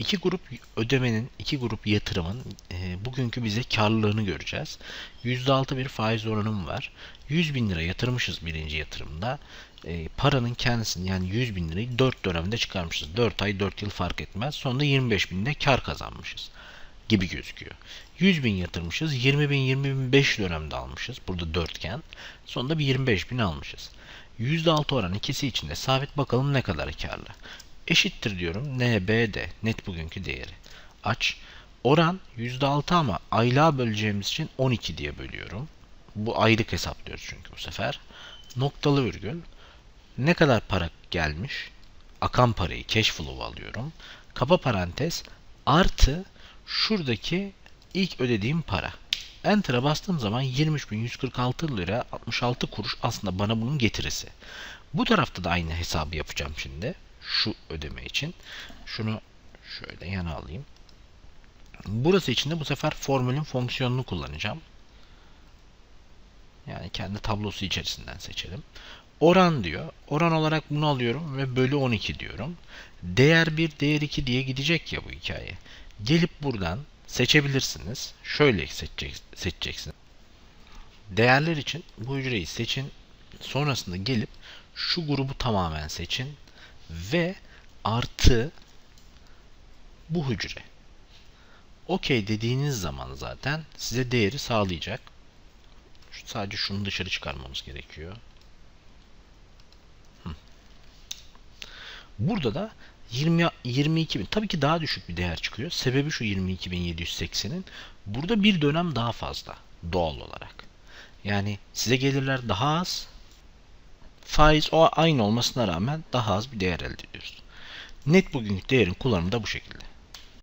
iki grup ödemenin, iki grup yatırımın e, bugünkü bize karlılığını göreceğiz. %6 bir faiz oranım var. 100 bin lira yatırmışız birinci yatırımda. E, paranın kendisini yani 100 bin lirayı 4 dönemde çıkarmışız. 4 ay 4 yıl fark etmez. Sonunda 25 binde kar kazanmışız gibi gözüküyor. 100 bin yatırmışız. 20 bin 20 bin 5 dönemde almışız. Burada dörtgen. Sonunda bir 25 bin almışız. %6 oran ikisi içinde sabit bakalım ne kadar karlı. Eşittir diyorum NBD net bugünkü değeri. Aç. Oran %6 ama aylığa böleceğimiz için 12 diye bölüyorum. Bu aylık hesaplıyoruz çünkü bu sefer. Noktalı virgül. Ne kadar para gelmiş? Akan parayı cash flow alıyorum. Kapa parantez artı şuradaki ilk ödediğim para. Enter'a bastığım zaman 23.146 lira 66 kuruş aslında bana bunun getirisi. Bu tarafta da aynı hesabı yapacağım şimdi. Şu ödeme için. Şunu şöyle yana alayım. Burası için de bu sefer formülün fonksiyonunu kullanacağım. Yani kendi tablosu içerisinden seçelim. Oran diyor. Oran olarak bunu alıyorum ve bölü 12 diyorum. Değer 1, değer 2 diye gidecek ya bu hikaye. Gelip buradan seçebilirsiniz. Şöyle seçecek, seçeceksiniz. Değerler için bu hücreyi seçin. Sonrasında gelip şu grubu tamamen seçin. Ve artı bu hücre. Okey dediğiniz zaman zaten size değeri sağlayacak. Sadece şunu dışarı çıkarmamız gerekiyor. Burada da 20 22 bin. Tabii ki daha düşük bir değer çıkıyor. Sebebi şu 22.780'in. Burada bir dönem daha fazla doğal olarak. Yani size gelirler daha az. Faiz o aynı olmasına rağmen daha az bir değer elde ediyoruz. Net bugünkü değerin kullanımı da bu şekilde.